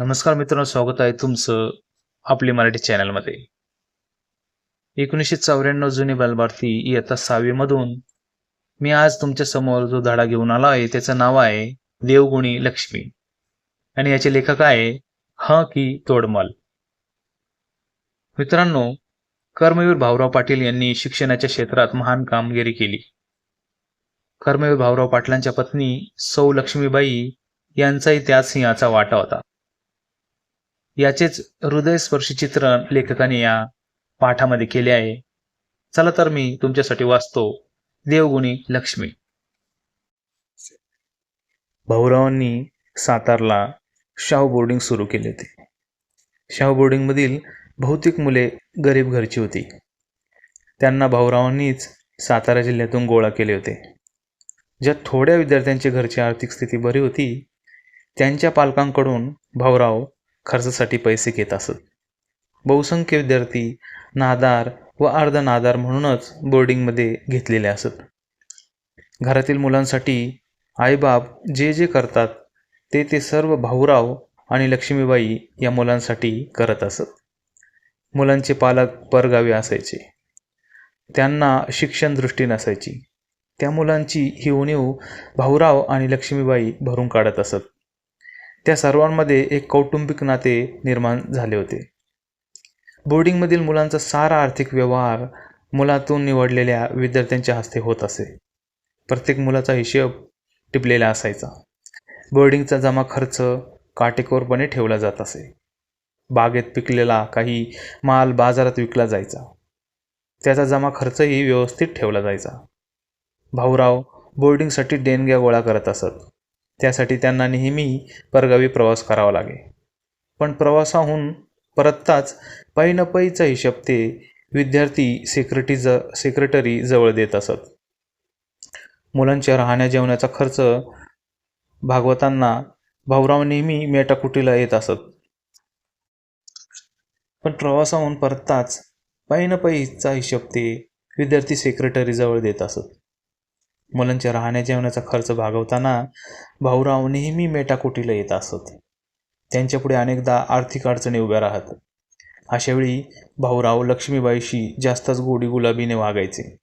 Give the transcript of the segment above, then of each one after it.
नमस्कार मित्रांनो स्वागत आहे तुमचं आपली मराठी चॅनलमध्ये. एकोणीसशे चौऱ्याण्णव जुनी बालभारती इयत्ता सहावीमधून मी आज तुमच्यासमोर जो धडा घेऊन आला आहे त्याचं नाव आहे देवगुणी लक्ष्मी. आणि याचे लेखक आहे ह की तोडमल. मित्रांनो कर्मवीर भाऊराव पाटील यांनी शिक्षणाच्या क्षेत्रात महान कामगिरी केली. कर्मवीर भाऊराव पाटलांच्या पत्नी सौ लक्ष्मीबाई यांचाही त्यात सिंहाचा वाटा होता. याचेच हृदयस्पर्शी चित्रण लेखकाने या पाठामध्ये केले आहे. चला तर मी तुमच्यासाठी वाचतो देवगुणी लक्ष्मी. भाऊरावांनी सातारला शाहू बोर्डिंग सुरू केले होते. शाहू बोर्डिंगमधील बहुतेक मुले गरीब घरची होती. त्यांना भाऊरावांनीच सातारा जिल्ह्यातून गोळा केले होते. ज्या थोड्या विद्यार्थ्यांच्या घरची आर्थिक स्थिती बरी होती त्यांच्या पालकांकडून भाऊराव खर्चासाठी पैसे घेत असत. बहुसंख्य विद्यार्थी नादार व अर्ध नादार म्हणूनच बोर्डिंगमध्ये घेतलेले असत. घरातील मुलांसाठी आईबाप जे जे करतात ते ते सर्व भाऊराव आणि लक्ष्मीबाई या मुलांसाठी करत असत. मुलांचे पालक परगावी असायचे. त्यांना शिक्षण दृष्टी नसायची. त्या मुलांची ही उणीव भाऊराव आणि लक्ष्मीबाई भरून काढत असत. त्या सर्वांमध्ये एक कौटुंबिक नाते निर्माण झाले होते. बोर्डिंगमधील मुलांचा सारा आर्थिक व्यवहार मुलातून निवडलेल्या विद्यार्थ्यांच्या हस्ते होत असे. प्रत्येक मुलाचा हिशेब टिपलेला असायचा. बोर्डिंगचा जमा खर्च काटेकोरपणे ठेवला जात असे. बागेत पिकलेला काही माल बाजारात विकला जायचा. त्याचा जमा खर्चही व्यवस्थित ठेवला जायचा. भाऊराव बोर्डिंगसाठी देणग्या गोळा करत असत. त्यासाठी त्यांना नेहमी परगावी प्रवास करावा लागे. पण प्रवासाहून परतताच पै न पैचा हिशोब ते विद्यार्थी सेक्रेटरी ज सेक्रेटरी जवळ देत असत. मुलांच्या राहण्या जेवणाचा खर्च भागवतांना भाऊराव नेहमी मेटाकुटीला येत असत. पण प्रवासाहून परतताच पै न पैचा हिशोब ते विद्यार्थी सेक्रेटरी जवळ देत असत. मुलांच्या राहण्या जेवणाचा खर्च भागवताना भाऊराव नेहमी मेटाकुटीला येत असत. त्यांच्यापुढे अनेकदा आर्थिक अडचणी उभ्या राहत. अशावेळी भाऊराव लक्ष्मीबाईशी जास्तच गोडी गुलाबीने वागायचे.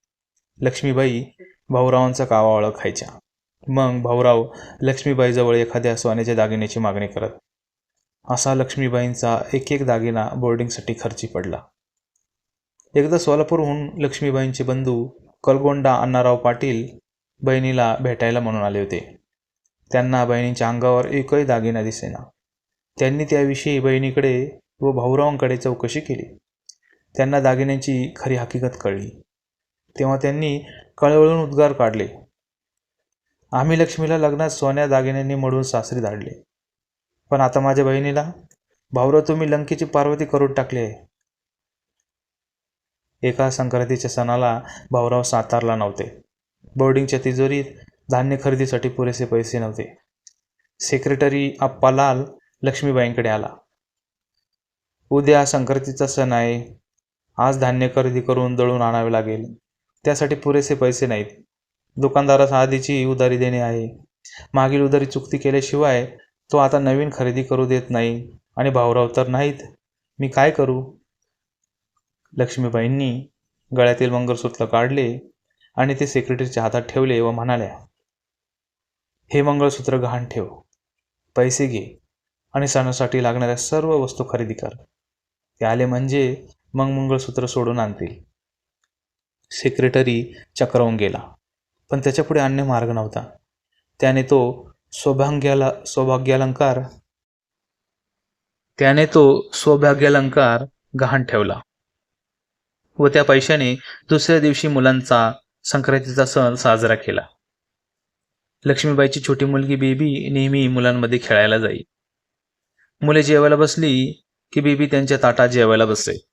लक्ष्मीबाई भाऊरावांचा कावा ओळखायच्या. मग भाऊराव लक्ष्मीबाईजवळ एखाद्या सोन्याच्या दागिन्याची मागणी करत. असा लक्ष्मीबाईंचा एक एक दागिना बोर्डिंगसाठी खर्ची पडला. एकदा सोलापूरहून लक्ष्मीबाईंचे बंधू कलगोंडा अण्णाराव पाटील बहिणीला भेटायला म्हणून आले होते. त्यांना बहिणीच्या अंगावर एकही दागिना दिसेना. त्यांनी त्याविषयी बहिणीकडे व भाऊरावांकडे चौकशी केली. त्यांना दागिन्यांची खरी हकीकत कळली. तेव्हा त्यांनी कळवळून उद्गार काढले. आम्ही लक्ष्मीला लग्नात सोन्या दागिन्यांनी मडून सासरी धाडले. पण आता माझ्या बहिणीला भाऊराव तुम्ही लंकेची पार्वती करून टाकली आहे. एका संक्रांतीच्या सणाला भाऊराव सातारला नव्हते. बोर्डिंगच्या तिजोरीत धान्य खरेदीसाठी पुरेसे पैसे नव्हते. सेक्रेटरी अप्पालाल लक्ष्मीबाईंकडे आला. उद्या संक्रांतीचा सण आहे. आज धान्य खरेदी करून दळून आणावे लागेल. त्यासाठी पुरेसे पैसे नाहीत. दुकानदारास आधीची उधारी देणे आहे. मागील उधारी चुकती केल्याशिवाय तो आता नवीन खरेदी करू देत नाही आणि भाऊराव तर नाहीत. मी काय करू? लक्ष्मीबाईंनी गळ्यातील मंगळसूत्र काढले. आणि ते सेक्रेटरीच्या हातात ठेवले व म्हणाल्या हे मंगळसूत्र गहाण ठेव पैसे घे आणि सणासाठी लागणाऱ्या सर्व वस्तू खरेदी कर. ते आले म्हणजे मग मंगळसूत्र सोडून आणतील. सेक्रेटरी चक्रावून गेला पण त्याच्यापुढे अन्य मार्ग नव्हता. त्याने तो सौभाग्याला सौभाग्यालंकार त्याने तो सौभाग्यालंकार गहाण ठेवला व त्या पैशाने दुसऱ्या दिवशी मुलांचा संक्रांतीचा सण साजरा केला. लक्ष्मीबाईची छोटी मुलगी बेबी नेहमी मुलांमध्ये खेळायला जाई. मुले जेवायला बसली की बेबी त्यांच्या ताटात जेवायला बसे.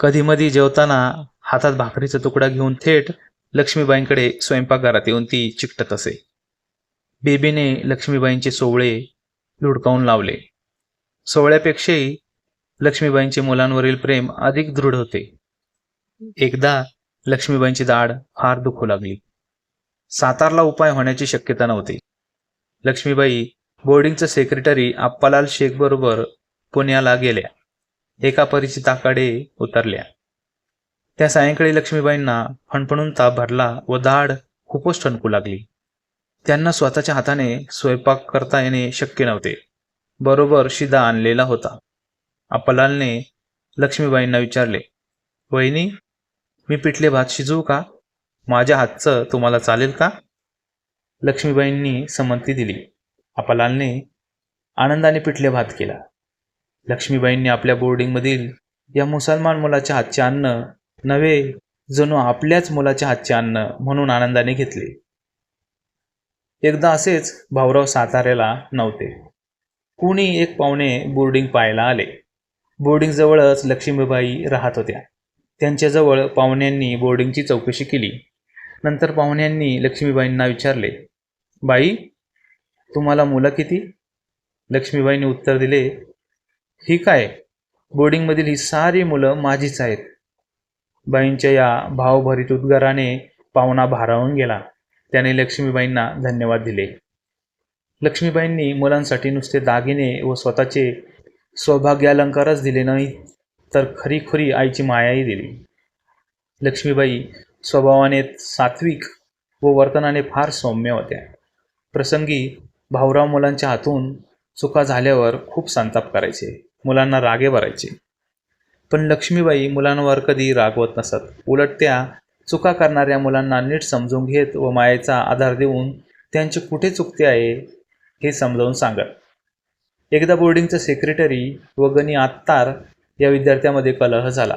कधीमधी जेवताना हातात भाकरीचा तुकडा घेऊन थेट लक्ष्मीबाईंकडे स्वयंपाकघरात येऊन ती चिकटत असे. बेबीने लक्ष्मीबाईंचे सोवळे लुडकावून लावले. सोवळ्यापेक्षाही लक्ष्मीबाईंचे मुलांवरील प्रेम अधिक दृढ होते. एकदा लक्ष्मीबाईंची दाढ फार दुखू लागली. सातारला उपाय होण्याची शक्यता नव्हती. लक्ष्मीबाई बोर्डिंगचं सेक्रेटरी आप्पालाल शेखबरोबर पुण्याला गेल्या. एका परिचिताकडे उतरल्या. त्या सायंकाळी लक्ष्मीबाईंना फणफणून ताप भरला व दाढ खूपच ठणकू लागली. त्यांना स्वतःच्या हाताने स्वयंपाक करता येणे शक्य नव्हते. बरोबर शिदा आणलेला होता. अप्पालालने लक्ष्मीबाईंना विचारले वहिनी मी पिठले भात शिजवू का? माझ्या हातचं तुम्हाला चालेल का? लक्ष्मीबाईंनी संमती दिली. अप्पालालने आनंदाने पिठले भात केला. लक्ष्मीबाईंनी आपल्या बोर्डिंगमधील या मुसलमान मुलाच्या हातचे अन्न नव्हे जणू आपल्याच मुलाच्या हातचे अन्न म्हणून आनंदाने घेतले. एकदा असेच भाऊराव साताऱ्याला नव्हते. कुणी एक पाहुणे बोर्डिंग पाहायला आले. बोर्डिंगजवळच लक्ष्मीबाई राहत होत्या. त्यांच्याजवळ पाहुण्यांनी बोर्डिंगची चौकशी केली. नंतर पाहुण्यांनी लक्ष्मीबाईंना विचारले बाई तुम्हाला मुलं किती? लक्ष्मीबाईंनी उत्तर दिले ही काय? बोर्डिंगमधील ही सारी मुलं माझीच आहेत. बाईंच्या या भावभरीत उद्गाराने पाहुणा भारावून गेला. त्याने लक्ष्मीबाईंना धन्यवाद दिले. लक्ष्मीबाईंनी मुलांसाठी नुसते दागिने व स्वतःचे सौभाग्यालंकारच दिले नाही तर खरीखुरी आईची मायाही दिली. लक्ष्मीबाई स्वभावाने सात्विक व वर्तनाने फार सौम्य होत्या. प्रसंगी भाऊराव मुलांच्या हातून चुका झाल्यावर खूप संताप करायचे मुलांना रागे भरायचे. पण लक्ष्मीबाई मुलांवर कधी रागवत नसत. उलट त्या चुका करणाऱ्या मुलांना नीट समजून घेत व मायेचा आधार देऊन त्यांचे कुठे चुकते आहे हे समजावून सांगत. एकदा बोर्डिंगचा सेक्रेटरी व गणी आत्तार या विद्यार्थ्यामध्ये कलह झाला.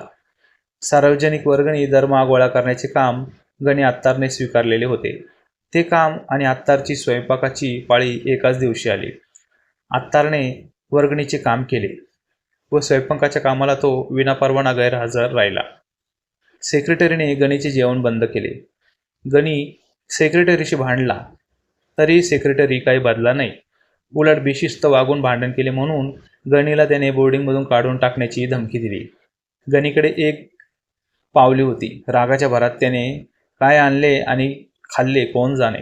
सार्वजनिक वर्गणी दरमहा गोळा करण्याचे काम गणी आत्तारने स्वीकारलेले होते. ते काम आणि आत्तारची स्वयंपाकाची पाळी एकाच दिवशी आली. आत्तारने वर्गणीचे काम केले व स्वयंपाकाच्या कामाला तो विनापरवाना गैरहजर राहिला. सेक्रेटरीने गणीचे जेवण बंद केले. गणी सेक्रेटरीशी भांडला. तरी सेक्रेटरी काही बदला नाही. उलट बेशिस्त वागून भांडण केले म्हणून गणीला त्याने बोर्डिंगमधून काढून टाकण्याची धमकी दिली. गणीकडे एक पावली होती. रागाच्या भरात त्याने काय आणले आणि खाल्ले कोण जाणे?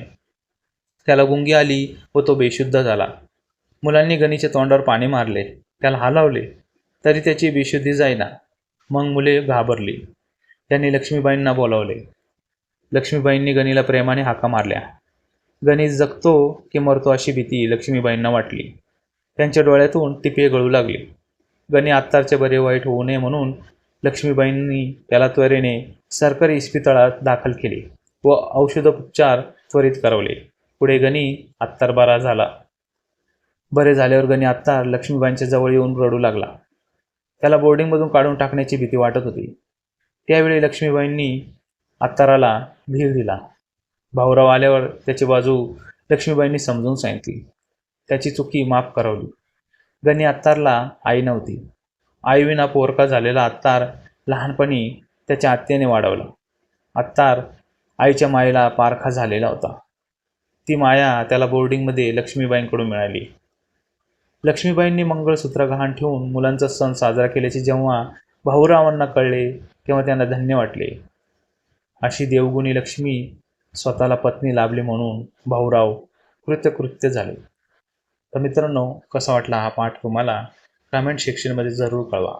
त्याला गुंगी आली व तो बेशुद्ध झाला. मुलांनी गणीच्या तोंडावर पाणी मारले. त्याला हालावले. तरी त्याची बेशुद्धी जाईना. मग मुले घाबरली. त्यांनी लक्ष्मीबाईंना बोलावले. लक्ष्मीबाईंनी गणीला प्रेमाने हाका मारल्या. गणेश जगतो की मरतो अशी भीती लक्ष्मीबाईंना वाटली. त्यांच्या डोळ्यातून टिपे गळू लागले. गणे आत्तारचे बरे वाईट होऊ नये म्हणून लक्ष्मीबाईंनी त्याला त्वरेने सरकारी इस्पितळात दाखल केले व औषधोपचार त्वरित करवले. पुढे गणी आत्तार बरा झाला. बरे झाल्यावर गणी आत्तार लक्ष्मीबाईंच्या जवळ येऊन रडू लागला. त्याला बोर्डिंगमधून काढून टाकण्याची भीती वाटत होती. त्यावेळी लक्ष्मीबाईंनी आत्ताराला धीर दिला. भाऊराव आल्यावर त्याची बाजू लक्ष्मीबाईंनी समजून सांगितली. त्याची चुकी माफ करवली गणी आत्तारला आई नव्हती. आईविना पोरका झालेला आत्तार लहानपणी त्याच्या आत्याने वाढवला. आत्तार आईच्या मायेला पारखा झालेला होता. ती माया त्याला बोर्डिंगमध्ये लक्ष्मीबाईंकडून मिळाली. लक्ष्मीबाईंनी मंगळसूत्र गहाण ठेवून मुलांचा सण साजरा केल्याचे जेव्हा भाऊरावांना कळले तेव्हा त्यांना धन्य वाटले. अशी देवगुणी लक्ष्मी स्वतःला पत्नी लाभली म्हणून भाऊराव कृत्यकृत्य झाले. तर मित्रांनो कसा वाटला हा पाठ तुम्हाला? कमेंट सेक्शनमध्ये जरूर कळवा.